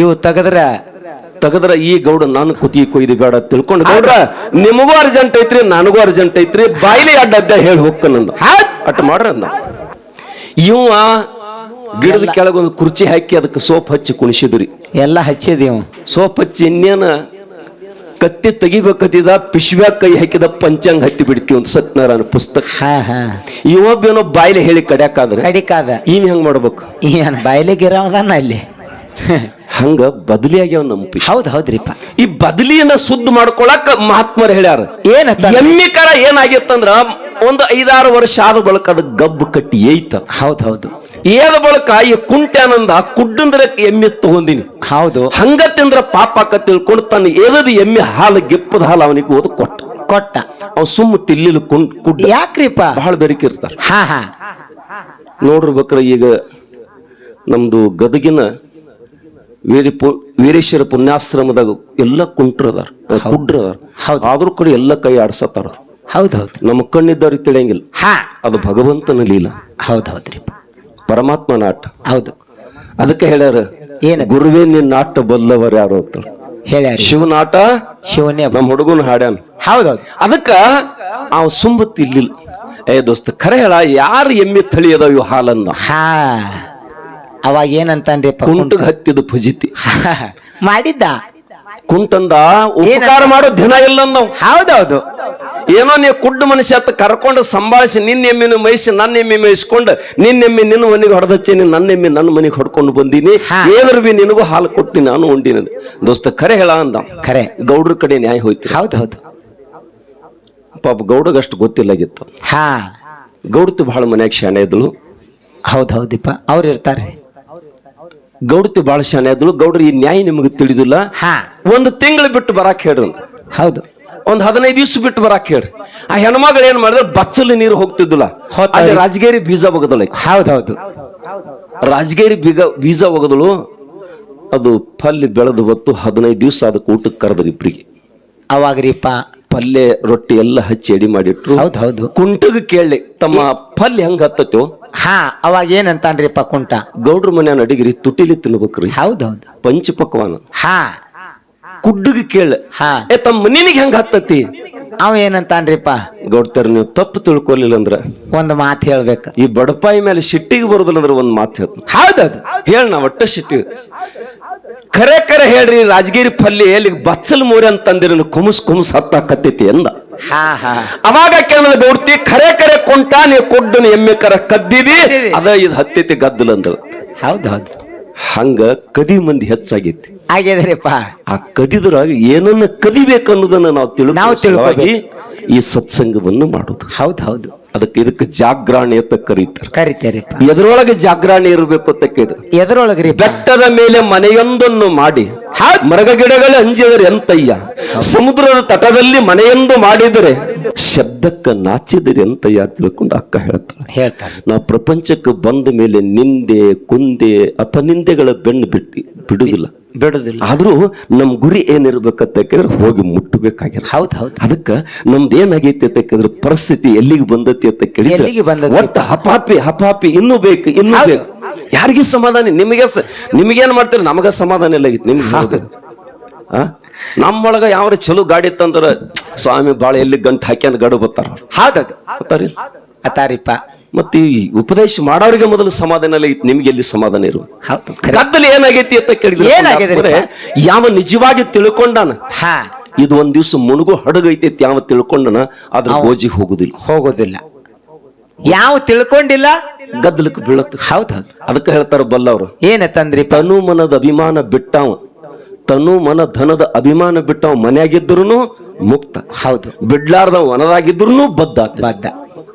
ಇವು ತೆಗದ್ರ ತೆಗದ್ರ ಈ ಗೌಡ ನಾನು ಕುತಿ ಕೊಯ್ದು ಬೇಡ ತಿಳ್ಕೊಂಡು ಗೌಡ್ರ ನಿಮಗೂ ಅರ್ಜೆಂಟ್ ಐತ್ರಿ ನನಗೂ ಅರ್ಜೆಂಟ್ ಐತ್ರಿ ಬಾಯ್ಲಿ ಅಡ್ಡ ಅಡ್ಡ ಹೇಳಿ ಹೋಗ್ಕನಂದ ಅಟ್ ಮಾಡ್ರಿ ಅಂದ. ಇವ ಗಿಡದ ಕೆಳಗೊಂದು ಕುರ್ಚಿ ಹಾಕಿ ಅದಕ್ಕೆ ಸೋಪ್ ಹಚ್ಚಿ ಕುಣಿಸಿದ್ರಿ. ಎಲ್ಲ ಹಚ್ಚಿದೀವು ಸೋಪ್ ಹಚ್ಚಿ ಇನ್ನೇನ ಕತ್ತಿ ತೆಗಿಬೇಕತ್ತಿದ ಪಿಶ್ವ್ಯಾಗ ಕೈ ಹಾಕಿದ ಪಂಚಾಂಗ ಹತ್ತಿ ಬಿಡ್ತೀವಿ ಒಂದು ಸತ್ಯನಾರಾಯಣ ಪುಸ್ತಕ. ಹಾ ಹಾ. ಇವೊಬ್ಬೇನೋ ಬಾಯ್ಲಿ ಹೇಳಿ ಕಡ್ಯಾಕಾದ್ರೆ ಕಡಿಕಾದ. ಇವ್ ಹೆಂಗ್ ಮಾಡ್ಬೇಕು? ಏನ್ ಬಾಯ್ಲಿಗಿರವದಾನ ಅಲ್ಲಿ. ಹಂಗ ಬದಲಿ ಆಗ್ಯಾವ ಪಿಶ್ ಹೌದ್ ಹೌದ್ರಿಪ್ಪ. ಈ ಬದಲಿಯನ್ನ ಶುದ್ಧ ಮಾಡ್ಕೊಳಕ್ ಮಹಾತ್ಮರು ಹೇಳ್ಯಾರ. ಏನ ಎಮ್ಮಿ ಕರ ಏನಾಗಿತ್ತಂದ್ರ ಒಂದು ಐದಾರು ವರ್ಷ ಆದ ಬಳಕ ಅದು ಗಬ್ಬು ಕಟ್ಟಿ ಏಯ್ತ ಹೌದ್ ಹೌದು. ಏದ ಬಳಕ ಈ ಕುಂಟ್ಯಾನಂದ ಕುಡ್ಡಂದ್ರ ಎಮ್ಮೆ ತಗೊಂದಿನಿ ಹೌದು. ಹಂಗ ತಿಂದ್ರ ಪಾಪ ಅಕ್ಕ ತಿಳ್ಕೊಂಡು ತನ್ನ ಏದದ ಎಮ್ಮೆ ಹಾಲು ಗೆಪ್ಪದ ಹಾಲು ಅವನಿಗೆ ಓದ್ ಕೊಟ್ಟ. ಕೊಟ್ಟ. ಅವ್ ಸುಮ್ಮ ತಿಲ್ಲಿಲು ಕುಂಡ್ ಕುಡ್ಡ. ಯಾಕ್ರಿಪ್ಪ? ಬಹಳ ಬೆರಕಿರ್ತಾರ ಹಾ ಹಾ. ಬಕ್ರ ಈಗ ನಮ್ದು ಗದಗಿನ ವೀರ ಪು- ವೀರೇಶ್ವರ ಪುಣ್ಯಾಶ್ರಮದಾಗ ಎಲ್ಲ ಕುಂಟ್ರದಾರ ಕುಡ್ರದಾರ ಹೌದು. ಆದ್ರೂ ಕೂಡ ಎಲ್ಲ ಕೈ ಆಡ್ಸತ್ತಾರ ಹೌದೌದು ಹೌದು ನಮ್ಮ ಕಣ್ಣಿದ್ದವ್ರಿಗೆ ತಿಳಿಯಂಗಿಲ್ಲ. ಹಾ. ಅದು ಭಗವಂತನ ಲೀಲ. ಹೌದು ಹೌದ್ರಿಪ್ಪ ಪರಮಾತ್ಮ ನಾಟ. ಹೌದು. ಅದಕ್ಕೆ ಹೇಳ್ಯಾರ ಏನ? ಗುರುವೇ ನಿನ್ನ ನಾಟ ಬಲ್ಲವರು ಯಾರು ಅಂತ ಹೇಳ್ಯಾರ ಶಿವನಾಟ ಶಿವನೇ ನಮ್ಮ ಹುಡುಗನ ಹಾಡ್ಯಾನ. ಹೌದೌದು ಅದಕ್ಕ ಅವ ಸುಂಬತ್ ಇಲ್ಲಿಲ್ಲ ಏ ದೋಸ್ತ ಖರೆ ಹೇಳ ಯಾರು ಎಮ್ಮೆ ತಳಿ ಅದಾವ ಇವು ಹಾಲನ್ನ? ಹಾ. ಅವಾಗ ಏನಂತಾನ್ರಿ ಕುಂಟಗ್ ಹತ್ತಿದ ಪುಜಿತಿ. ಮಾಡಿದ್ದ? ಕುಂಟಂದ ಉಪಕಾರ ಮಾಡೋ ದಿನ ಇಲ್ಲ ನಾವು ಹೌದೌದು. ಏನೋ ನೀವು ಕುಡ್ಡ ಮನುಷ್ಯ ಅತ್ತ ಕರ್ಕೊಂಡು ಸಂಭಾಳಿಸಿ ನಿನ್ನ ಎಮ್ಮಿನ ಮೈಸಿ ನನ್ನ ಎಮ್ಮೆ ಮೇಯಿಸ್ಕೊಂಡು ನಿನ್ನ ಎಮ್ಮೆ ನಿನ್ನ ಮನೆಗೆ ಹೊಡೆದಚ್ಚಿ ನನ್ನ ಎಮ್ಮೆ ನನ್ನ ಮನೆಗೆ ಹೊಡ್ಕೊಂಡು ಬಂದೀನಿ. ಹಾ. ಏನಾರು ಬಿ ನಿನಗೂ ಹಾಲು ಕೊಟ್ಟು ನಾನು ಉಂಡಿನ ದೋಸ್ತ ಕರೆ ಹೇಳ ಅಂದ. ಕರೆ. ಗೌಡ್ರ ಕಡೆ ನ್ಯಾಯ ಹೋಯ್ತು. ಹೌದೌದು ಪಾಪ ಗೌಡಗ ಅಷ್ಟು ಗೊತ್ತಿಲ್ಲಾಗಿತ್ತು. ಹಾ. ಗೌಡ್ತು ಬಹಳ ಮನ್ಯಾಗ ಶಾಣೆ ಇದ್ಳು ಹೌದು ಹೌದಿಪ್ಪ ಅವ್ರು ಇರ್ತಾರ್ರಿ. ಗೌಡತಿ ಬಾಳ ಶಾನೆ ಆದ್ಲು. ಗೌಡ್ರ ಈ ನ್ಯಾಯ ನಿಮಗೆ ತಿಳಿದಿಲ್ಲ. ಹಾ. ಒಂದು ತಿಂಗಳು ಬಿಟ್ಟು ಬರಾಕ್ ಹೇಳ್ರಿ ಅಂತ. ಹೌದು. ಒಂದು ಹದಿನೈದು ದಿವಸ ಬಿಟ್ಟು ಬರಾಕ್ ಹೇಳ್ರಿ. ಆ ಹೆಣ್ಮಗಳು ಏನ್ ಮಾಡಿದ್ರೆ? ಬಚ್ಚಲು ನೀರು ಹೋಗ್ತಿದ್ದಿಲ್ಲ. ಅದೇ ಅಲ್ಲಿ. ರಾಜಗೇರಿ ಬೀಜ ಒಗದಲ್ಲ ಹೌದೌದು ರಾಜಗೇರಿ ಬೀಗ ಬೀಜ ಒಗದಳು. ಅದು ಪಲ್ಲಿ ಬೆಳೆದು ಹೊತ್ತು ಹದಿನೈದು ದಿವಸ ಅದಕ್ಕೆ ಊಟಕ್ಕೆ ಕರೆದ್ರಿ ಇಬ್ಬರಿಗೆ ಅವಾಗ್ರಿಪ್ಪ. ಪಲ್ಯ ರೊಟ್ಟಿ ಎಲ್ಲ ಹಚ್ಚಿ ಎಡಿ ಮಾಡಿಟ್ರು. ಹೌದು ಹೌದು. ಕುಂಟಗ್ ಕೇಳಿ ತಮ್ಮ ಪಲ್ಯ ಹೆಂಗ್ ಹತ್ತತೋ ಹಾ ಅವಾಗ ಏನಂತಾನ್ರಿಪ್ಪ ಕುಂಟ? ಗೌಡ್ರ ಮನ್ಯಾನ ಅಡಿಗಿರಿ ತುಟಿಲಿ ತಿನ್ಬೇಕ್ರಿ. ಹೌದೌದು ಪಂಚ ಪಕ್ವಾನ ಹಾ. ಕುಡ್ಡಗ್ ಕೇಳ ಹಾ. ಏ ತಮ್ಮ ನಿನಗೆ ಹೆಂಗ್ ಹತ್ತತಿ? ಅವ ಏನಂತಾನ್ರಿಪ್ಪ? ಗೌಡ್ತಾರ ನೀವು ತಪ್ಪು ತಿಳ್ಕೊಲಿಲ್ಲ ಅಂದ್ರ? ಒಂದು ಮಾತು ಹೇಳ್ಬೇಕ. ಈ ಬಡಪಾಯಿ ಮೇಲೆ ಸಿಟ್ಟಿಗೆ ಬರುದಿಲ್ಲ ಅಂದ್ರೆ ಒಂದ್ ಮಾತು ಹೇಳ್ತ ಹೌದೌದು ಹೇಳ ನಾ ಒಟ್ಟ ಸಿಟ್ಟಿ ಖರೆ ಖರೆ ಹೇಳ್ರಿ ರಾಜಗಿರಿ ಪಲ್ಲಿ ಎಲ್ಲಿ ಬಚ್ಚಲ್ ಮೂರಿ ಅಂತಂದಿರ ಕುಮಸ್ ಕುಮಸ್ ಹತ್ತಾಕತ್ತೈತಿ ಎಂದ. ಹಾ ಹಾ. ಅವಾಗ ಕೇಳಿದ ಗೌಡ್ತಿ ಖರೆ ಕರೆ ಕುಂಟ ನೀವು ಕೊಡ್ಡನ ಎಮ್ಮೆ ಕರ ಕದ್ದಿದಿ. ಅದ ಇದು ಹತ್ತೈತಿ ಗದ್ದಲ ಅಂದ ಹೌದೌದು ಹಂಗ ಕದಿ ಮಂದಿ ಹೆಚ್ಚಾಗೈತಿ. ಆಗ್ಯದ್ರಿಪ್ಪ ಆ ಕದಿದ್ರಾಗ ಏನನ್ನ ಕದಿಬೇಕನ್ನೋದನ್ನ ನಾವು ತಿಳ್ಕೊ ನಾವು ತಿಳ್ಕೊಬೇಕು. ಈ ಸತ್ಸಂಗವನ್ನು ಮಾಡೋದು. ಹೌದು ಹೌದು. ಅದಕ್ಕೆ ಇದಕ್ಕೆ ಜಾಗ್ರಾಣಿ ಅಂತ ಕರೀತಾರೆ. ಕರಿತೇರಿಪ್ಪ. ಎದರೊಳಗೆ ಜಾಗ್ರಾಣಿ ಇರಬೇಕು ಅಂತ ಕೇಳಿದ್ರು. ಎದ್ರೊಳಗ್ರಿಪ್ಪ ಬೆಟ್ಟದ ಮೇಲೆ ಮನೆಯೊಂದನ್ನು ಮಾಡಿ ಮರಗ ಗಿಡಗಳ ಅಂಜಿದರೆ ಎಂತಯ್ಯ? ಸಮುದ್ರದ ತಟದಲ್ಲಿ ಮನೆಯೊಂದು ಮಾಡಿದರೆ ಶಬ್ದಕ್ಕ ನಾಚಿದರೆ ಎಂತಯ್ಯ ತಿಳ್ಕೊಂಡು ಅಕ್ಕ ಹೇಳ್ತಾರೆ. ಹೇಳ್ತಾರೆ. ನಾವು ಪ್ರಪಂಚಕ್ಕೆ ಬಂದ ಮೇಲೆ ನಿಂದೆ ಕುಂದೆ ಅಪನಿಂದೆಗಳ ಬೆಣ್ಣು ಬಿಟ್ಟು ಬಿಡುದಿಲ್ಲ ಬಿಡುದಿಲ್ಲ ಆದ್ರೂ ನಮ್ ಗುರಿ ಏನಿರ್ಬೇಕಂತ ಕೇಳಿದ್ರೆ ಹೋಗಿ ಮುಟ್ಟಬೇಕಾಗಿರ ಹೌದ್ ಹೌದು. ಅದಕ್ಕ ನಮ್ದು ಏನಾಗೈತಿ ಅಂತ ಕೇಳಿದ್ರೆ ಪರಿಸ್ಥಿತಿ ಎಲ್ಲಿಗೆ ಬಂದತಿ ಅಂತ ಕೇಳಿದ್ರೆ ಎಲ್ಲಿಗೆ ಬಂದತಿ? ಒಟ್ಟ ಹಪಾಪಿ ಹಪಾಪಿ ಇನ್ನೂ ಬೇಕು ಇನ್ನೂ. ಬೇಕು. ಯಾರಿಗೆ ಸಮಾಧಾನ? ನಿಮಗೆ ಸ- ನಿಮಗೇನ್ ಮಾಡ್ತೀರಿ? ನಮಗ ಸಮಾಧಾನ ಇಲ್ಲ ಆಗಿತ್ತು. ನಿಮ್ಗೆ ಹೌದು. ನಮ್ಮೊಳಗ ಯಾವ ಚಲೋ ಗಾಡಿ ಇತ್ತಂದ್ರ ಸ್ವಾಮಿ ಬಾಳ ಎಲ್ಲಿ ಗಂಟು ಹಾಕ್ಯಾನ ಗಡು ಬತ್ತಾರ. ಹೌದೌದು. ಬರ್ತಾರಿಲ್ಲ? ಅತಾರಿಪ್ಪ ಮತ್ತೆ ಈ ಉಪದೇಶ ಮಾಡೋರಿಗೆ ಮೊದಲು ಸಮಾಧಾನ ಇಲ್ಲ ಇತ್ತು ನಿಮ್ಗೆ ಎಲ್ಲಿ ಸಮಾಧಾನ ಇರು ಹೌದು. ಗದ್ದಲ ಏನಾಗೈತಿ ಅಂತ ಕೇಳಿದ್ರೆ. ಏನಾಗಿದೆ ಯಾವ ನಿಜವಾಗಿ ತಿಳ್ಕೊಂಡಾನ? ಹಾ. ಇದು ಒಂದ್ ದಿವ್ಸ ಮುಳುಗು ಹಡಗೈತಿ ಯಾವ ತಿಳ್ಕೊಂಡನ ಅದ್ರ ಗೋಜಿ ಹೋಗುದಿಲ್ಲ. ಹೋಗೋದಿಲ್ಲ. ಯಾವ ತಿಳ್ಕೊಂಡಿಲ್ಲ? ಗದ್ದಲಕ್ಕೆ ಬೀಳತ್ತ. ಹೌದೌದು ಅದಕ್ಕೆ ಹೇಳ್ತಾರ ಬಲ್ಲವ್ರು ಏನತ್ತಂದ್ರಿ ತನು ಮನದ ಅಭಿಮಾನ ಬಿಟ್ಟಾವ. ತನು ಮನ ಧನದ ಅಭಿಮಾನ ಬಿಟ್ಟಾವ. ಮನೆಯಾಗಿದ್ರು ಮುಕ್ತ. ಹೌದು. ಬಿಡ್ಲಾರ್ದ ವನದಾಗಿದ್ರು ಬದ್ದ ಬದ್ಧ. ಬದ್ದ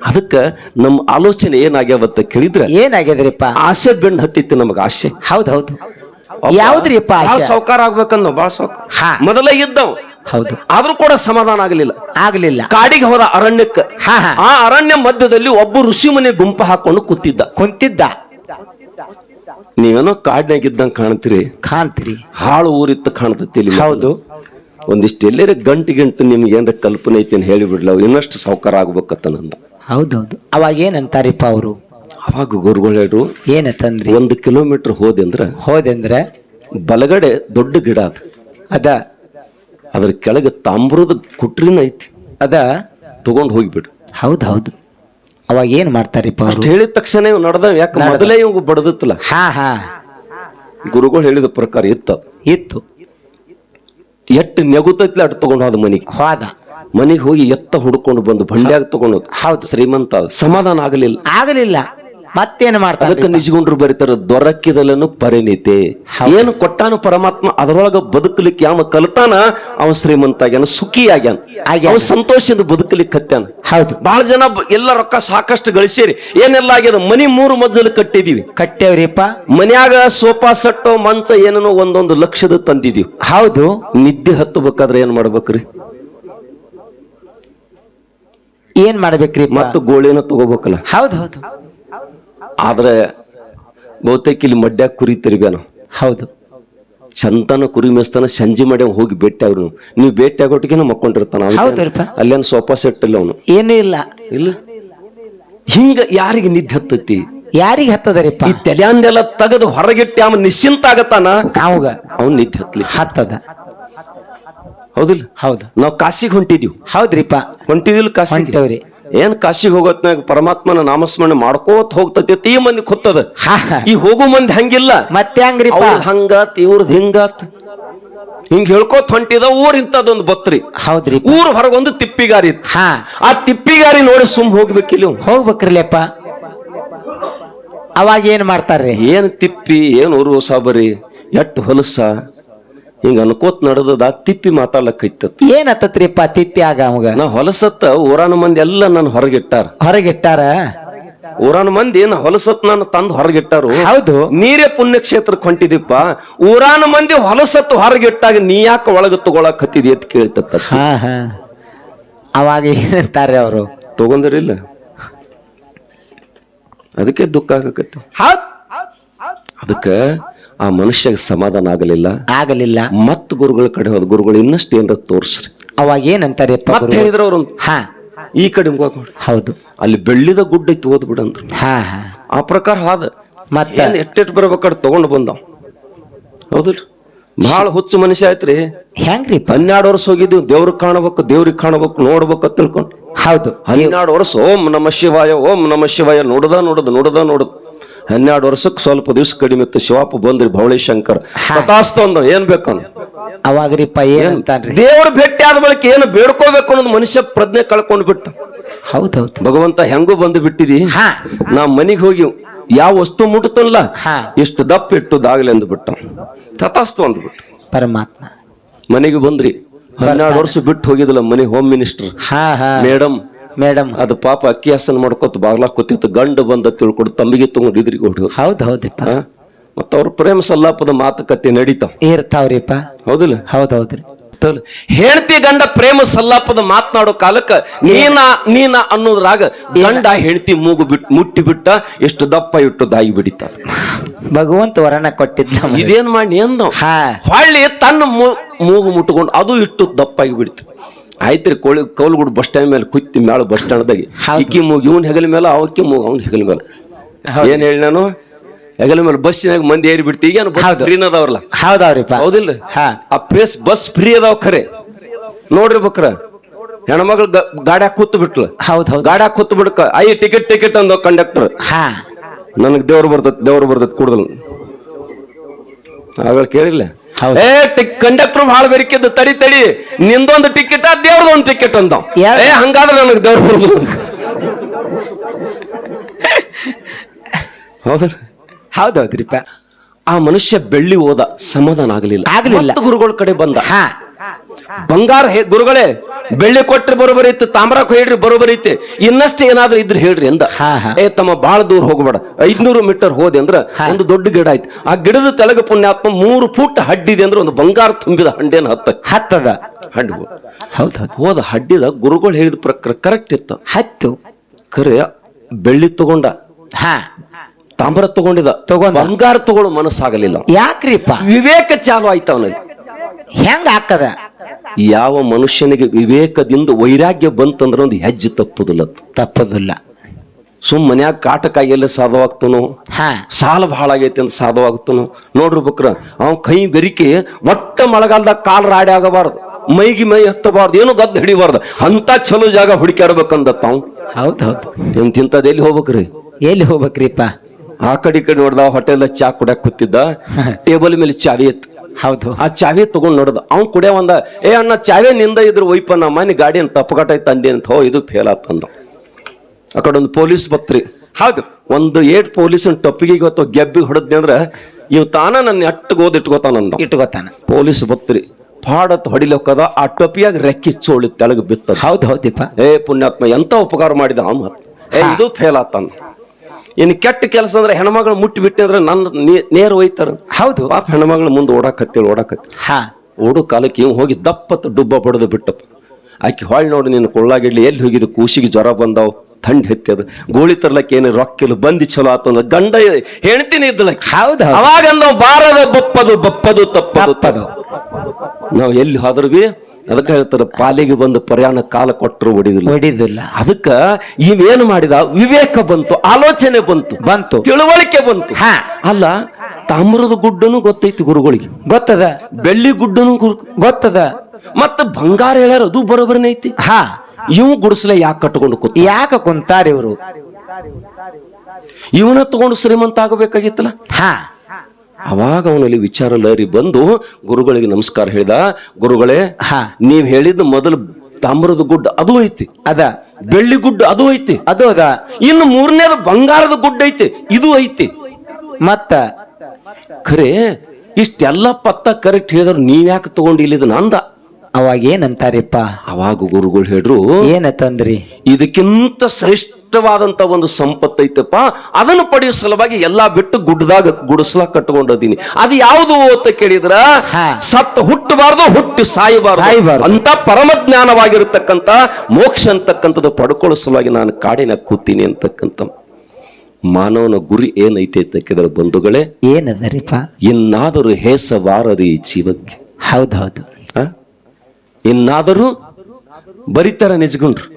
ಅದಕ್ಕ ನಮ್ಮ ಆಲೋಚನೆ ಏನಾಗ್ಯಾವತ್ತ ಕೇಳಿದ್ರೆ ಏನಾಗ್ಯದ್ರಿಪ್ಪ? ಆಸೆ ಬೆಂಡ್ ಹತ್ತಿತ್ತು ನಮಗೆ ಆಸೆ. ಹೌದೌದು ಯಾವ್ದ್ರಿಪ್ಪ ಸೌಕಾರ ಆಶೆ ಸಾವುಕಾರ ಆಗ್ಬೇಕಂದ ಭಾಳ ಸಾವುಕಾರ ಹಾ. ಮೊದಲ ಇದ್ದವ್. ಹೌದು. ಆದ್ರೂ ಕೂಡ ಸಮಾಧಾನ ಆಗಲಿಲ್ಲ. ಆಗ್ಲಿಲ್ಲ. ಕಾಡಿಗೆ ಹೋದ ಅರಣ್ಯಕ್ಕೆ. ಹಾ ಹಾ. ಆ ಅರಣ್ಯ ಮಧ್ಯದಲ್ಲಿ ಒಬ್ಬ ಋಷಿ ಮನೆ ಗುಂಪು ಹಾಕೊಂಡು ಕೂತಿದ್ದ. ಕುಂತಿದ್ದ. ನೀವೇನೋ ಕಾಡ್ನಾಗ ಇದ್ದಂಗ ಕಾಣ್ತೀರಿ? ಕಾಣ್ತೀರಿ. ಹಾಳು ಊರಿತ್ತು ಕಾಣ್ತತಿ ಇಲ್ಲಿ. ಹೌದು. ಒಂದಿಷ್ಟು ಎಲ್ಲರ ಗಂಟು ಗಂಟು ನಿಮ್ಗೆ ಏನಾರ ಕಲ್ಪನೆ ಐತಿ ಅಂತ ಹೇಳಿಬಿಡ್ಲ ಇನ್ನಷ್ಟು ಸಾವುಕಾರ ಆಗ್ಬೇಕತ್ತ ನಂದ. ಹೌದೌದು. ಅವಾಗ ಏನಂತಾರಿಪ್ಪ ಅವರು? ಅವಾಗ ಗುರುಗಳು ಹೇಳ್ರು ತಂದ್ರಿ ಒಂದು ಕಿಲೋಮೀಟರ್ ಹೋದೆಂದ್ರೆ ಅಂದ್ರ ಹೋದೆಂದ್ರೆ? ಬಲಗಡೆ ದೊಡ್ಡ ಗಿಡ ಅದು. ಅದ? ಅದ್ರ ಕೆಳಗೆ ತಾಮ್ರದ ಕುಟ್ರಿನ ಐತಿ. ಅದ? ತಗೊಂಡು ಹೋಗಿಬಿಡು. ಹೌದೌದು. ಹೌದು ಅವಾಗ ಏನ್ ಮಾಡ್ತಾರಿಪ್ಪ ಅಷ್ಟು ಅವರು ಹೇಳಿದ ತಕ್ಷಣ ನಡೆದ ನಡ್ದ ಯಾಕೆ ಮೊದಲೇ ಇವ್ ಬಡದತ್ತಲ್ಲ? ಹಾ ಹಾ. ಗುರುಗಳು ಹೇಳಿದ ಪ್ರಕಾರ ಇತ್ತು ಇತ್ತು. ಎಟ್ಟು ನೆಗುತೈತ್ಲ ಅಟ್ ತಗೊಂಡು ಹೋದ ಮನೆಗೆ. ಹೋದ. ಮನಿಗೆ ಹೋಗಿ ಎತ್ತ ಹುಡ್ಕೊಂಡು ಬಂದು ಬಂಡ್ಯಾಗ ತಗೊಂಡು ಹೌದು. ಶ್ರೀಮಂತ ಸಮಾಧಾನ ಆಗಲಿಲ್ಲ. ಆಗಲಿಲ್ಲ. ಮತ್ತೇನು ಮಾಡ್ತಾರೆ ಅದಕ್ಕೆ ನಿಜಗೊಂಡ್ರು ಬರೀತಾರೆ ದೊರಕಿದಲನು ಪರಿಣಿತಿ. ಏನು ಕೊಟ್ಟಾನು ಪರಮಾತ್ಮ ಅದರೊಳಗ ಬದುಕಲಿಕ್ಕೆ ಯಾವ ಕಲ್ತಾನ? ಅವ ಶ್ರೀಮಂತ ಆಗ್ಯಾನ ಸುಖಿ ಆಗ್ಯಾನ. ಅವ ಸಂತೋಷದಿಂದ ಬದುಕಲಿಕ್ಕೆ ಕತ್ತಾನ ಹೌದು. ಬಹಳ ಜನ ಎಲ್ಲ ರೊಕ್ಕ ಸಾಕಷ್ಟು ಗಳಿಸೇರಿ. ಏನೆಲ್ಲ ಆಗ್ಯದ? ಮನಿ ಮೂರು ಮಜ್ಜಲು ಕಟ್ಟಿದೀವಿ. ಕಟ್ಟೇವ್ರಿಪ್ಪ? ಮನ್ಯಾಗ ಸೋಫಾ ಸಟ್ಟೋ ಮಂಚ ಏನೇನೋ ಒಂದೊಂದು ಲಕ್ಷದ ತಂದಿದೀವಿ. ಹೌದು. ನಿದ್ದೆ ಹತ್ತಬೇಕಾದ್ರೆ ಏನ್ ಮಾಡ್ಬೇಕ್ರಿ? ಏನ್ ಮಾಡ್ಬೇಕ್ರಿ ಮತ್ತು ಗೋಳಿನ ತಗೋಬೇಕಲ್ಲ. ಹೌದು ಹೌದು. ಆದ್ರೆ ಬಹುತೇಕ ಇಲ್ಲಿ ಮಡ್ಯಾಗ ಕುರಿ ತಿರುಗ್ಯಾನ ಹೌದು. ಚಂತನ ಕುರಿ ಮೇಸ್ತಾನ ಸಂಜೆ ಮಾಡಿ ಅವ್ನ್ ಹೋಗಿ ಭೇಟಿ ಅವ್ರು ನೀವು ಭೇಟಿ ಆಗೋಟಿಗೆ ಮಕ್ಕೊಂಡಿರ್ತಾನ ಹೌದ್ರಿಪ್ಪ. ಅಲ್ಲೇನ್ ಸೋಫಾ ಸೆಟ್ ಇಲ್ಲ ಅವನು. ಏನೂ ಇಲ್ಲ. ಇಲ್ಲ. ಹಿಂಗ ಯಾರಿಗೆ ನಿದ್ದೆ ಹತ್ತತಿ? ಯಾರಿಗ ಹತ್ತದರಿಪ್ಪ? ಈ ತಲೆಯಂದೆಲ್ಲ ತೆಗೆದು ಹೊರಗಿಟ್ಟಿ ಅವನ್ ನಿಶ್ಚಿಂತ ಆಗತ್ತಾನ? ಅವಾಗ ಅವ್ನ್ ನಿದ್ದೆ ಹತ್ಲಿ ಹತ್ತದ. ಹೌದಿಲ್ಲ? ಹೌದು. ನಾವು ಕಾಶಿಗೆ ಹೊಂಟಿದೀವಿ. ಹೌದ್ರಿಪ್ಪ. ಹೊಂಟಿದಿಲ್ಲ ಕಾಶಿ ಹೊಂಟವ್ರಿ. ಏನ್ ಕಾಶಿಗೆ ಹೋಗೋತ್ನಾಗ ಪರಮಾತ್ಮನ ನಾಮಸ್ಮರಣೆ ಮಾಡ್ಕೋತ ಹೋಗ್ತತಿ ತೀ ಮಂದಿ ಕೊತ್ತದ. ಈ ಹೋಗೋ ಮಂದಿ ಹಂಗಿಲ್ಲ. ಮತ್ತೆ ಹಂಗ್ರಿಪ್ಪ ಅವ್ರದ್ ಹಂಗಾತ್ ಇವ್ರದ್ ಹಿಂಗಾತ್. ಹಿಂಗ್ ಹೇಳ್ಕೋತ ಹೊಂಟಿದ ಊರ್ ಇಂಥದೊಂದು ಬತ್ರಿ. ಹೌದ್ರಿ ಊರ್ ಹೊರಗೊಂದು ತಿಪ್ಪಿಗಾರಿ ಇತ್ತು. ಹಾ. ಆ ತಿಪ್ಪಿಗಾರಿ ನೋಡಿ ಸುಮ್ ಹೋಗ್ಬೇಕಿಲ್ಲ ಇವ್ನು. ಹೋಗ್ಬೇಕ್ರಲ್ಲಪ್ಪ ಅವಾಗ ಏನ್ ಮಾಡ್ತಾರ್ರಿ? ಏನ್ ತಿಪ್ಪಿ ಏನ್ ಊರು ಸಾಬರಿ ಎಟ್ಟು ಹೊಲಸ ಹಿಂಗ ಅನ್ಕೋತ್ ನಡೆದದ ಆ ತಿಪ್ಪಿ ಮಾತಾಡ್ಲಕ್ಕೈತತ್ ಏನ್ ಹತ್ತತ್ರಿಪ್ಪ ತಿಪ್ಪಿ ಆಗ ಅವಾಗ? ನಾ ಹೊಲಸತ್ತ ಊರಾನ ಮಂದಿ ಎಲ್ಲ ನನ್ನ ಹೊರಗಿಟ್ಟಾರ. ಹೊರಗಿಟ್ಟಾರ? ಊರಾನ ಮಂದಿ ಏನ್ ಹೊಲಸತ್ ನಾನು ತಂದು ಹೊರಗಿಟ್ಟಾರು? ಹೌದು. ನೀರೇ ಪುಣ್ಯಕ್ಷೇತ್ರಕ್ಕೆ ಹೊಂಟಿದಿಪ್ಪ. ಊರಾನ ಮಂದಿ ಹೊಲಸತ್ತು ಹೊರಗಿಟ್ಟಾಗ ನೀ ಯಾಕೆ ಒಳಗೆ ತಗೊಳಕ್ ಹತ್ತಿದಿ ಅಂತ ಕೇಳ್ತತ್ತ ಹಾ ಹಾ. ಅವಾಗ ಏನಂತಾರೆ ಅವರು? ತಗೊಂಡಿರಿಲ್ಲ. ಅದಕ್ಕೆ ದುಃಖ ಆಗಕತ್ತೆ. ಹೌದ್. ಅದಕ್ಕ ಆ ಮನುಷ್ಯಗೆ ಸಮಾಧಾನ ಆಗಲಿಲ್ಲ. ಆಗಲಿಲ್ಲ. ಮತ್ ಗುರುಗಳ ಕಡೆ ಹೋದ ಗುರುಗಳು ಇನ್ನಷ್ಟು ಏನ್ರ ತೋರ್ಸ್ರಿ. ಅವಾಗ ಏನಂತಾರೆ ಮತ್ತೆ ಹೇಳಿದ್ರು ಅವ್ರು. ಹಾ. ಈ ಕಡೆ ಹೌದು. ಅಲ್ಲಿ ಬೆಳ್ಳಿದ ಗುಡ್ಡ ಐತಿ ಓದ್ಬಿಡ ಅಂದ್ರು. ಹಾ ಹಾ. ಆ ಪ್ರಕಾರ ಹಾದ. ಮತ್ತೆ? ಎಟ್ಟೆಟ್ ಬರ್ಬೇಕಾದ್ರೆ ತಗೊಂಡು ಬಂದವ್. ಹೌದಿಲ್ಲ. ಬಹಳ ಹುಚ್ಚು ಮನುಷ್ಯ ಆಯ್ತ್ರಿ. ಹೆಂಗ್ರಿ ಹನ್ನೆರಡು ವರ್ಷ ಹೋಗಿದ್ದೀವಿ ದೇವ್ರಿಗೆ ಕಾಣಬೇಕು ದೇವ್ರಿಗೆ ಕಾಣಬೇಕು ನೋಡ್ಬೇಕು ಅಂತ ತಿಳ್ಕೊಂಡು. ಹೌದು. ಹನ್ನೆರಡು ವರ್ಷ ಓಂ ನಮ ಶಿವಾಯ ಓಂ ನಮ ಶಿವಾಯ ನೋಡದ ನೋಡದ ನೋಡದ ನೋಡದ. ಹನ್ನೆರಡು ವರ್ಷಕ್ಕೆ ಸ್ವಲ್ಪ ದಿವಸ ಕಡಿಮೆ ಇತ್ತು. ಶಿವಪ್ಪ ಬಂದ್ರಿ ಭವಳಿ ಶಂಕರ್ ಹತಾಸ್ತಂದ್ರ ಅಂದ ಏನ್ ಬೇಕಂದ ಅವಾಗ್ರಿಪ್ಪ ಏನಂತಾನ್ರಿ ದೇವ್ರ ಭೇಟಿ ಆದ ಬಳಿಕ ಏನು ಬೇಡ್ಕೋಬೇಕು ಅನ್ನೋದು ಮನುಷ್ಯ ಪ್ರಜ್ಞೆ ಕಳ್ಕೊಂಡು ಬಿಟ್ಟ. ಹೌದೌದು. ಭಗವಂತ ಹೆಂಗೂ ಬಂದು ಬಿಟ್ಟಿದಿ. ಹಾ. ನಾ ಮನೆಗೆ ಹೋಗಿ ಯಾವ ವಸ್ತು ಮುಟ್ಟತಲ್ಲ ಹಾ. ಇಷ್ಟು ದಪ್ಪ ಇಟ್ಟುದಾಗಲಿ ಅಂದ್ಬಿಟ್ಟ ತಥಾಸ್ತು ಅಂದ್ಬಿಟ್ಟು ಪರಮಾತ್ಮ. ಮನೆಗೆ ಬಂದ್ರಿ. ಹನ್ನೆರಡು ವರ್ಷ ಬಿಟ್ಟು ಹೋಗಿದಲ್ಲ ಮನೆ ಹೋಮ್ ಮಿನಿಸ್ಟರ್. ಹಾ ಹಾ. ಮೇಡಮ್ ಮೇಡಮ್ ಅದು ಪಾಪ ಅಕ್ಕಿ ಹಾಸನ ಮಾಡ್ಕೊತ ಬಾಗ್ಲಾ ಕೂತಿತ್ತು. ಗಂಡು ಬಂದ ತಿಳ್ಕೊಡು ತಂಬಿಗೆ ತಗೊಂಡು ಇದ್ರಿಗೆ ಹೊಡೆದು ಹೌದ್ ಹೌದಪ್ಪ ಮತ್ತ ಅವ್ರ ಪ್ರೇಮ ಸಲ್ಲಾಪದ ಮಾತುಕತೆ ನಡೀತಾವ. ಇರ್ತಾವ್ರಿಪ್ಪ ಹೌದಿಲ್ಲ? ಹೌದ್ ಹೌದ್ರಿ. ಹೆಂಡತಿ ಗಂಡ ಪ್ರೇಮ ಸಲ್ಲಾಪದ ಮಾತನಾಡೋ ಕಾಲಕ್ಕ ನೀನ ನೀನ ಅನ್ನೋದ್ರಾಗ ಗಂಡ ಹೆಂಡತಿ ಮೂಗು ಬಿಟ್ಟು ಮುಟ್ಟಿ ಬಿಟ್ಟ ಎಷ್ಟು ದಪ್ಪ ಇಟ್ಟು ದಾಯಿ ಬಿಡಿತ ಭಗವಂತ ವರನ ಕೊಟ್ಟಿದ್ದ. ಇದೇನ್ ಮಾಡಿ ಅಂದ? ಹಾ. ಹೊಳ್ಳಿ ತನ್ನ ಮೂಗು ಮುಟ್ಕೊಂಡು ಅದು ಇಟ್ಟು ದಪ್ಪಾಗಿ ಬಿಡಿತು. ಆಯ್ತ್ರಿ ಕೋಳಿ ಕೌಲ್ಗುಡ್ ಬಸ್ ಸ್ಟ್ಯಾಂಡ್ ಮೇಲೆ ಕುತ್ತಿ ಮ್ಯಾಲ ಬಸ್ ಸ್ಟ್ಯಾಂಡ್ದಾಗ. ಇಕ್ಕಿ ಮೂಗು ಇವನ್ ಹೆಗಲ ಮೇಲೆ ಅವಕ್ಕೆ ಮೂಗ್ ಅವ್ನ ಹೆಗಲ ಮೇಲೆ ಏನ್ ಹೇಳಿ ನಾನು? ಹೆಗಲ ಮೇಲೆ ಬಸ್ಸಿನಾಗ ಮಂದಿ ಏರಿ ಬಿಡ್ತಿ ಈಗ ಬಸ್. ಫ್ರೀನ ಅದಾವ್ರಲ್ಲ? ಹೌದವ್ರಿಪ್ಪ ಹೌದಿಲ್ಲ ಆ ಪ್ಲೇಸ್ ಬಸ್ ಫ್ರೀ ಅದಾವ ಖರೆ. ನೋಡ್ರಿ ಬಕ್ರ. ಹೆಣ್ಮಗಳು ಗಾಡ್ಯಾಗ ಕೂತ್ ಬಿಟ್ಲ. ಹೌದ್ ಹೌದು. ಗಾಡ್ಯಾಗ ಕೂತ್ ಬಿಡ್ಕ. ಐ ಟಿಕೆಟ್ ಟಿಕೆಟ್ ಅಂದ ಕಂಡಕ್ಟರ್ ಹಾ. ನನಗೆ ದೇವ್ರು ಬರ್ತೈತಿ ದೇವ್ರು ಬರ್ತೈತಿ ಕುಡ್ದಲ್. ಆಗಳ ಕೇಳಿಲ್ಲ. ಏ ಕಂಡಕ್ಟರ್ ಬಹಳ ಬೆರಿಕಿದ್ದು ತಡಿ ತಡಿ. ನಿಂದೊಂದು ಟಿಕೆಟ್ ದೇವ್ರದೊಂದು ಟಿಕೆಟ್ ಅಂತ ಏ ಹಂಗಾದ್ರೆ ನನಗೆ ದೇವ್ರ ಬರ್ತದ ಹೌದಾ ಹೌದೌದ್ರಿಪ್ಪ ಆ ಮನುಷ್ಯ ಬೆಳ್ಳಿ ಹೋದ ಸಮಾಧಾನ ಆಗಲಿಲ್ಲ. ಆಗಲಿಲ್ಲ. ಗುರುಗಳ ಕಡೆ ಬಂದ. ಹಾ. ಬಂಗಾರ ಹೇ ಗುರುಗಳೇ ಬೆಳ್ಳಿ ಕೊಟ್ರೆ ಬರೋಬರಿ ಇತ್ತು ತಾಮ್ರ ಹೇಳ್ರಿ ಬರೋಬರಿ ಐತೆ ಇನ್ನಷ್ಟು ಏನಾದ್ರೂ ಇದ್ರೆ ಹೇಳ್ರಿ ಅಂದ. ಏ ತಮ್ಮ ಬಾಳ ದೂರ ಹೋಗ್ಬೇಡ. ಐದ್ನೂರು ಮೀಟರ್ ಹೋದೆ ಅಂದ್ರ ಒಂದು ದೊಡ್ಡ ಗಿಡ ಆಯ್ತು. ಆ ಗಿಡದ ತೆಲಗ ಪುಣ್ಯಾತ್ಮ ಮೂರು ಫೂಟ್ ಹಡ್ಡಿದೆ ಅಂದ್ರೆ ಒಂದು ಬಂಗಾರ ತುಂಬಿದ ಹಂಡೇನ ಹತ್ತ ಹತ್ತದ? ಹಣ್ಣು ಹೌದು ಹೋದ. ಹಡ್ಡಿದ ಗುರುಗಳು ಹೇಳಿದ ಪ್ರಕಾರ ಕರೆಕ್ಟ್ ಇತ್ತು. ಹತ್ತು. ಕರೆ ಬೆಳ್ಳಿ ತಗೊಂಡ. ಹಾ. ತಾಮ್ರ ತಗೊಂಡಿದ. ತಗೊಂಡ. ಬಂಗಾರ ತಗೊಳ್ಳೋ ಮನಸ್ಸಾಗಲಿಲ್ಲ. ಯಾಕ್ರಿಪ್ಪ? ವಿವೇಕ ಚಾಲು ಆಯ್ತು ಅವನಲ್ಲಿ ಹೆಂಗ ಹಾಕದ ಯಾವ ಮನುಷ್ಯನಿಗೆ ವಿವೇಕದಿಂದ ವೈರಾಗ್ಯ ಬಂತಂದ್ರೆ ಒಂದು ಹೆಜ್ಜೆ ತಪ್ಪುದಿಲ್ಲ. ತಪ್ಪದಿಲ್ಲ. ಸುಮ್ ಮನ್ಯಾಗ ಕಾಟಕ್ಕಾಗಿ ಎಲ್ಲಿ ಸಾಧವಾಗ್ತನು? ಹಾ. ಸಾಲ ಬಹಳ ಆಗೈತಿ ಅಂತ ಸಾಧವಾಗ್ತನು? ನೋಡ್ರಿ ಬಕ್ರ ಅವ್ ಕೈ ಬೆರಿಕೆ ಒಟ್ಟ ಮಳೆಗಾಲದಾಗ ಕಾಲ್ ರಾಡಿ ಆಗಬಾರ್ದು. ಮೈಗಿ ಮೈ ಹತ್ತಬಾರ್ದು ಏನು ಗದ್ದ ಹಿಡಿಬಾರ್ದು. ಅಂತ ಚಲೋ ಜಾಗ ಹುಡುಕ್ಯಾಡ್ಬೇಕಂದ ತಾವು ಹೌದ್ ಹೌದು. ಎಂತಿಂತದ್ ಎಲ್ಲಿ ಹೋಗ್ಬೇಕ್ರಿ? ಎಲ್ಲಿ ಹೋಗ್ಬೇಕ್ರಿಪ್ಪ? ಆ ಕಡೆ ಈ ಕಡೆ ನೋಡ್ದ ಹೋಟೆಲ್ ಚಾ ಕುಡ್ಯಾಕ್ ಕೂತಿದ್ದ. ಟೇಬಲ್ ಮೇಲೆ ಚಾವಿ ಇತ್ತು ಹೌದು. ಆ ಚಾವಿ ತಗೊಂಡ್ ನೋಡ್ದ. ಅವ್ನು ಕುಡಿಯ ಒಂದ ಏ ಅಣ್ಣ ಚಾವಿ ನಿಂದ ಇದ್ರ ಒಯ್ಪ ನಮ್ಮ ಮನೆ ಗಾಡಿಯನ್ನು ಅಂತ ತಪ್ಪಗಟ್ಟೈತೆ ತಂದೆ ಅಂತ ಹೋ ಇದು ಫೇಲ್ ಆತಂದ ಆ ಕಡೆ ಒಂದು ಪೊಲೀಸ್ ಬತ್ರಿ ಹೌದು. ಒಂದು ಏಟ್ ಪೊಲೀಸ್ ಟಪ್ಪಿಗೆ ಅಥವಾ ಗೆಬ್ಬಿಗೆ ಹೊಡೆದ್ನಿ ಅಂದ್ರೆ ಇವ್ ತಾನ ನನ್ನ ಅಟ್ಟು ಓದ್ ಇಟ್ಕೋತಾನಂದ ಇಟ್ಕೋತಾನ. ಪೊಲೀಸ್ ಬತ್ರಿ ಪಾಡತ್ ಹೊಡಿಲಕ್ಕದ ಆ ಟೊಪ್ಪಿಯಾಗ ರೆಕ್ಕಿ ಚೋಳಿ ತೆಳಗ್ ಬಿತ್ತ ಹೌದು ಹೌದಿಪ್ಪ. ಏ ಪುಣ್ಯಾತ್ಮ ಎಂತ ಉಪಕಾರ ಮಾಡಿದ ಅವ ಏ ಇದು ಫೇಲ್ ಆತಂದ ಇನ್ ಕೆಟ್ಟ ಕೆಲಸ ಅಂದ್ರೆ ಹೆಣ್ಮಗಳು ಮುಟ್ಟಿ ಬಿಟ್ಟೆ ಅಂದ್ರೆ ನನ್ನ ನೇರ ಒಯ್ತಾರ. ಹೌದು. ಪಾಪ ಹೆಣ್ಮಗಳು ಮುಂದೆ ಓಡಾಕತ್ತೇಳಿ ಓಡಾಕತ್ತಿ. ಹಾ. ಓಡು ಕಾಲಕ್ಕೆ ಇವ್ ಹೋಗಿ ದಪ್ಪತ್ತು ಡುಬ್ಬ ಬಡದು ಬಿಟ್ಟಪ್ಪ. ಆಕಿ ಹೊಳ್ ನೋಡಿ ನಿನ್ನ ಕೊಳ್ಳಾಗಿಡ್ಲಿ ಎಲ್ಲಿ ಹೋಗಿದ್ದು? ಕೂಸಿಗೆ ಜ್ವರ ಬಂದಾವ್. ಥಂಡ್ ಹೆತ್ತದ ಗೋಳಿ ತರ್ಲಕ್ಕೆ ಏನು ರೊಕ್ಕಿಲ್ಲ ಬಂದಿ ಚಲೋ ಆತಂದ ಗಂಡ ಹೆಣ್ತೀನಿ ಇದ್ದಲಕ್ಕೆ ಹೌದ್ ಅವಾಗ ನಾವು ಬಾರದ ಬಪ್ಪದು ಬಪ್ಪದು ತಪ್ಪದು ತಗ ನಾವು ಎಲ್ಲಿ ಹೋದ್ರು ಬಿ ಅದಕ್ಕೆ ಹೇಳ್ತಾರೆ ಪಾಲಿಗೆ ಬಂದು ಪ್ರಯಾಣ ಕಾಲ ಕೊಟ್ಟರು ಹೊಡಿದಿಲ್ಲ ಹೊಡಿದಿಲ್ಲ ಅದಕ್ಕೆ ಇವೇನು ಮಾಡಿದ? ವಿವೇಕ ಬಂತು ಆಲೋಚನೆ ಬಂತು ಬಂತು. ತಿಳುವಳಿಕೆ ಬಂತು. ಹಾ. ಅಲ್ಲ ತಾಮ್ರದ ಗುಡ್ಡನು ಗೊತ್ತೈತಿ ಗುರುಗಳಿಗೆ. ಗೊತ್ತದ. ಬೆಳ್ಳಿ ಗುಡ್ಡನು ಗುರು ಗೊತ್ತದ. ಮತ್ತ ಬಂಗಾರ ಹೇಳ್ಯಾರ ಅದು ಬರೋಬರನೈತಿ ಹಾ. ಇವ್ ಗುಡಿಸಲೆ ಯಾಕೆ ಕಟ್ಕೊಂಡು ಕೂತ ಯಾಕ ಕುಂತಾರ ಇವರು? ಇವನ ತಗೊಂಡು ಶ್ರೀಮಂತ ಆಗಬೇಕಾಗಿತ್ತಲ್ಲ? ಹಾ. ಅವಾಗ ಅವನಲ್ಲಿ ವಿಚಾರ ಲಹರಿ ಬಂದು ಗುರುಗಳಿಗೆ ನಮಸ್ಕಾರ ಹೇಳಿದ ಗುರುಗಳೇ ಹಾ. ನೀವ್ ಹೇಳಿದ ಮೊದಲು ತಾಮ್ರದ ಗುಡ್ಡ ಅದು ಐತಿ. ಅದ. ಬೆಳ್ಳಿ ಗುಡ್ಡ ಅದು ಐತಿ. ಅದು ಅದ. ಇನ್ನು ಮೂರನೇದು ಬಂಗಾರದ ಗುಡ್ಡ ಐತಿ. ಇದು ಐತಿ. ಮತ್ತ? ಖರೆ ಇಷ್ಟೆಲ್ಲ ಪತ್ತ ಕರೆಕ್ಟ್ ಹೇಳಿದ್ರು ನೀವ್ಯಾಕೆ ತಗೊಂಡು ಇಲ್ಲಿದ ನಂದ? ಅವಾಗ ಏನಂತಾರಿಪ್ಪ? ಅವಾಗ ಗುರುಗಳು ಹೇಳ್ರು ಏನಂತಂದ್ರಿ ಇದಕ್ಕಿಂತ ಶ್ರೇಷ್ಠವಾದಂತ ಒಂದು ಸಂಪತ್ತು ಐತಪ್ಪ ಅದನ್ನು ಪಡೆಯುವ ಸಲುವಾಗಿ ಎಲ್ಲಾ ಬಿಟ್ಟು ಗುಡ್ಡದಾಗ ಗುಡಿಸಲ ಕಟ್ಕೊಂಡಿದ್ದೀನಿ ಅದು ಯಾವುದು ಅಂತ ಕೇಳಿದ್ರ. ಸತ್ತ ಹುಟ್ಟಬಾರ್ದು ಹುಟ್ಟಿ ಸಾಯಬಾರ್ದು. ಸಾಯಬಾರ್ದು. ಅಂತ ಪರಮಜ್ಞಾನವಾಗಿರತಕ್ಕಂತ ಮೋಕ್ಷ ಅಂತಕ್ಕಂಥದ್ದು ಪಡ್ಕೊಳ್ಳೋ ಸಲುವಾಗಿ ನಾನು ಕಾಡಿನ ಕೂತೀನಿ ಅಂತಕ್ಕಂಥ ಮಾನವನ ಗುರಿ ಏನೈತೆ ಅಂತ ಕೇಳಿದ್ರೆ ಬಂಧುಗಳೇ. ಏನದರಿಪ್ಪ? ಇನ್ನಾದರೂ ಹೇಸಬಾರದು ಈ ಜೀವಕ್ಕೆ. ಹೌದೌದು? ಇನ್ನಾದರೂ ಬರಿತಾರ ನಿಜಗುಂಡ್ರು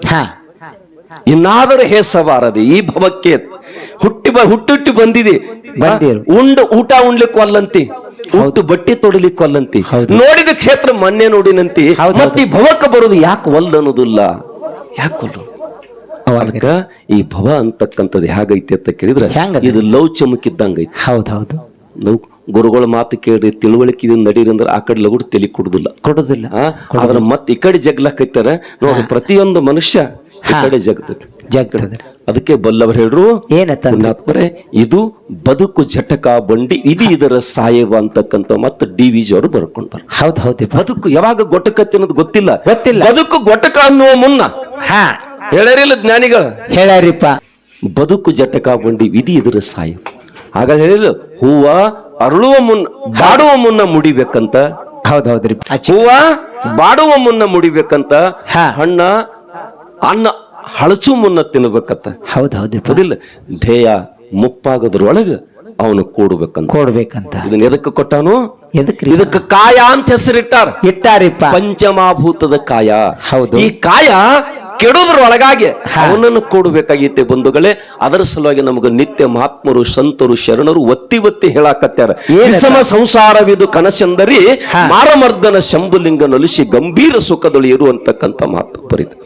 ಇನ್ನಾದರೂ ಹೇಸಬಾರದು ಈ ಭವಕ್ಕೆ ಹುಟ್ಟಿ ಬ ಹುಟ್ಟುಟ್ಟಿ ಬಂದಿದೆ. ಉಂಡ ಊಟ ಉಣ್ಲಿಕ್ಕೆ ಅಲ್ಲಂತಿ ಹುಟ್ಟು ಬಟ್ಟೆ ತೊಡಲಿಕ್ಕೆ ಅಲ್ಲಂತಿ. ನೋಡಿದ ಕ್ಷೇತ್ರ ಮೊನ್ನೆ ನೋಡಿನಂತಿ. ಮತ್ತೆ ಈ ಭವಕ್ಕೆ ಬರೋದು ಯಾಕೆ ಒಲ್ಲ ಅನ್ನೋದಿಲ್ಲ. ಯಾಕೆ ಅವಾಗ ಅದಕ್ಕ ಈ ಭವ ಅಂತಕ್ಕಂಥದ್ದು ಹೇಗೈತಿ ಅಂತ ಕೇಳಿದ್ರೆ? ಇದು ಲವ್ ಚಮಕಿದ್ದಂಗೈತಿ. ಹೌದೌದು ಲವ್ ಗುರುಗಳ ಮಾತು ಕೇಳಿ ತಿಳುವಳಿಕೆ ನಡೀರಿ ಅಂದ್ರೆ ಆ ಕಡೆ ಲಗುಡ್ ತಲೆ ಕೊಡುದಿಲ್ಲ. ಕೊಡುದಿಲ್ಲ. ಅದನ್ನ ಮತ್ತೆ ಈ ಕಡೆ ಜಗ್ಲಾಕೈತಾರ. ನೋಡಿ ಪ್ರತಿಯೊಂದು ಮನುಷ್ಯ ಈ. ಕಡೆ ಅದಕ್ಕೆ ಬಲ್ಲವರು ಹೇಳ್ರು ಪುಣ್ಯಾತ್ಮರೇ ಇದು ಬದುಕು ಜಟಕ ಬಂಡಿ ಇದು ಇದರ ಸಾಯವ ಅಂತಕ್ಕಂಥ ಮತ್ತೆ ಡಿ ವಿ ಜಿ ಅವರು ಬರ್ಕೊಂಡ್ ಹೌದು ಹೌದ್ ಬದುಕು ಯಾವಾಗ ಗೊಟಕತ್ತೆ ಅನ್ನೋದು ಗೊತ್ತಿಲ್ಲ. ಗೊತ್ತಿಲ್ಲ. ಬದುಕು ಗೊಟಕ ಅನ್ನುವ ಮುನ್ನ. ಹಾ. ಹೇಳ್ಯಾರಿಲ್ಲ ಜ್ಞಾನಿಗಳು? ಹೇಳರಿಪ್ಪ ಬದುಕು ಜಟಕ ಬಂಡಿ ವಿಧಿ ಇದರ ಸಾಯ ಆಗ ಹೇಳಿಲ್ಲ ಹೂವ ಅರಳುವ ಮುನ್ನ ಬಾಡುವ ಮುನ್ನ ಮುಡಿಬೇಕಂತ. ಹೌದೌದ್ರಿ. ಹೂವ ಬಾಡುವ ಮುನ್ನ ಮುಡಿಬೇಕಂತ. ಹಣ್ಣ ಅನ್ನ ಹಳಚು ಮುನ್ನ ತಿನ್ಬೇಕಂತ. ಹೌದೌದ್ರಿ ಅದಿಲ್ಲ ಧ್ಯೇಯ ಮುಪ್ಪಾಗೋದ್ರೊಳಗೆ ಅವನು ಕೂಡ್ಬೇಕಂತ. ಕೊಡ್ಬೇಕಂತ. ಇದನ್ನ ಎದಕ್ಕೆ ಕೊಟ್ಟಾನು? ಎದಕ್ರಿ ಇದಕ್ಕೆ ಕಾಯ ಅಂತ ಹೆಸರಿಟ್ಟಾರ. ಇಟ್ಟಾರಿಪ್ಪ. ಪಂಚಮಾಭೂತದ ಕಾಯ. ಹೌದು. ಈ ಕಾಯ ಕೆಡೋದ್ರೊಳಗಾಗಿ ಅವನನ್ನು ಕೂಡಬೇಕಾಗೈತೆ ಬಂಧುಗಳೇ. ಅದರ ಸಲುವಾಗಿ ನಮಗೆ ನಿತ್ಯ ಮಹಾತ್ಮರು ಸಂತರು ಶರಣರು ಒತ್ತಿ ಒತ್ತಿ ಹೇಳಾಕತ್ಯಾರ? ವಿಷಮ ಸಂಸಾರವಿದು ಕನಸೆಂದರಿ. ಮಾರಮರ್ದನ ಶಂಭುಲಿಂಗ ನಲಿಸಿ ಗಂಭೀರ ಸುಖದಲ್ಲಿ ಇರುವಂತಕ್ಕಂಥ ಮಾತು ಬರೀತು